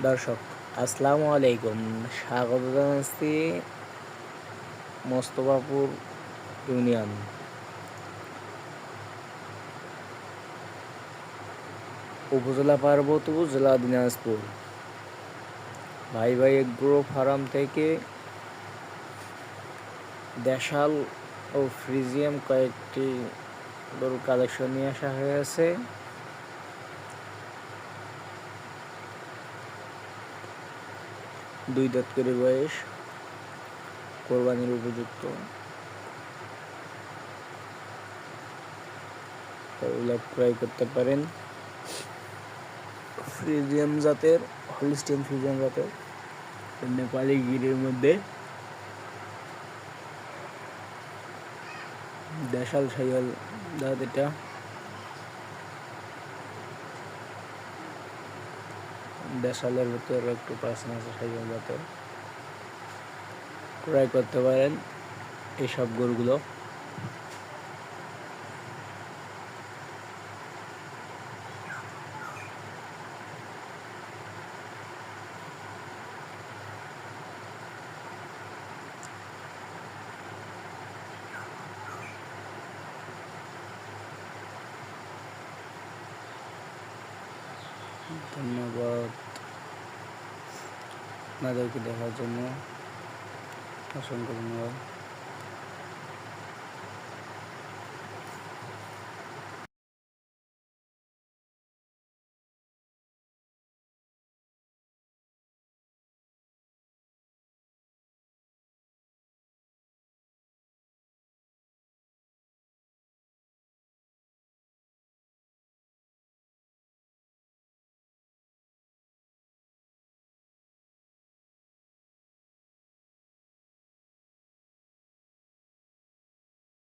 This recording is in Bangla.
দর্শক, আসসালামু আলাইকুম। স্বাগত জানাচ্ছি মোস্তফাপুর ইউনিয়ন। উপজেলা পার্বতীপুর জেলা দিনাজপুর। ভাই ভাই এগ্রো ফার্ম থেকে দেশাল ও ফ্রিজিয়াম কয়েকটি গরুর কালেকশন নিয়ে আসা হয়েছে। দুই দাঁত করে বয়স, কোরবানির উপযুক্ত। ক্রয় করতে পারেন। ফ্রিজিয়াম জাতের, হলিস্টিয়ান ফ্রিজিয়াম জাতের। নেপালি গিরের মধ্যে দেশাল সাইয়াল জাত এটা। দেশালের ভিতরে একটু পার্সেন্ট আছে সাইয়াল জাতের ক্রয় করতে পারেন এইসব গরুগুলো। ধন্যবাদ আপনাদেরকে দেখার জন্য অসংখ্য ধন্যবাদ।